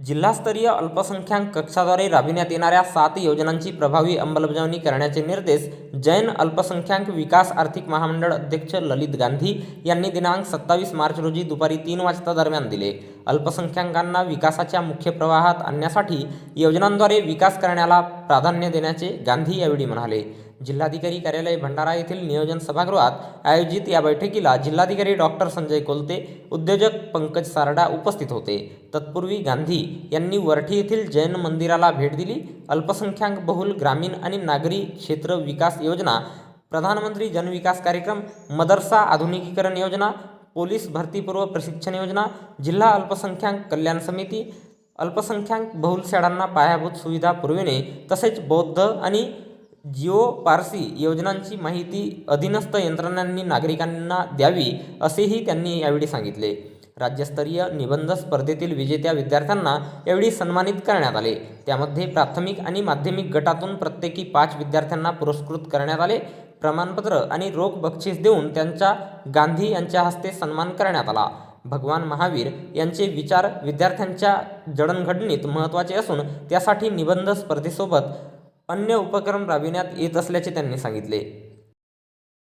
जिल्हास्तरीय अल्पसंख्याक कक्षाद्वारे राबविण्यात येणाऱ्या सात योजनांची प्रभावी अंमलबजावणी करण्याचे निर्देश जैन अल्पसंख्याक विकास आर्थिक महामंडळ अध्यक्ष ललित गांधी यांनी दिनांक सत्तावीस मार्च रोजी दुपारी तीन वाजता दरम्यान दिले. अल्पसंख्याकांना विकासाच्या मुख्य प्रवाहात आणण्यासाठी योजनांद्वारे विकास करण्याला प्राधान्य देण्याचे गांधी यावेळी म्हणाले. जिल्हाधिकारी कार्यालय भंडारा येथील नियोजन सभागृहात आयोजित या बैठकीला जिल्हाधिकारी डॉक्टर संजय कोलते उद्योजक पंकज सारडा उपस्थित होते. तत्पूर्वी गांधी यांनी वरठी येथील जैन मंदिराला भेट दिली. अल्पसंख्याक बहुल ग्रामीण आणि नागरी क्षेत्र विकास योजना प्रधानमंत्री जनविकास कार्यक्रम मदरसा आधुनिकीकरण योजना पोलीस भरतीपूर्व प्रशिक्षण योजना जिल्हा अल्पसंख्याक कल्याण समिती अल्पसंख्याक बहुलशाळांना पायाभूत सुविधा पुरविणे तसेच बौद्ध आणि जिओ पारसी योजनांची माहिती अधीनस्थ यंत्रणांनी नागरिकांना द्यावी असेही त्यांनी यावेळी सांगितले. राज्यस्तरीय निबंध स्पर्धेतील विजेत्या विद्यार्थ्यांना यावेळी सन्मानित करण्यात आले. त्यामध्ये प्राथमिक आणि माध्यमिक गटातून प्रत्येकी पाच विद्यार्थ्यांना पुरस्कृत करण्यात आले. प्रमाणपत्र आणि रोख बक्षीस देऊन त्यांचा गांधी यांच्या हस्ते सन्मान करण्यात आला. भगवान महावीर यांचे विचार विद्यार्थ्यांच्या जडणघडणीत महत्त्वाचे असून त्यासाठी निबंध स्पर्धेसोबत अन्य उपक्रम राबविण्यात येत असल्याचे त्यांनी सांगितले.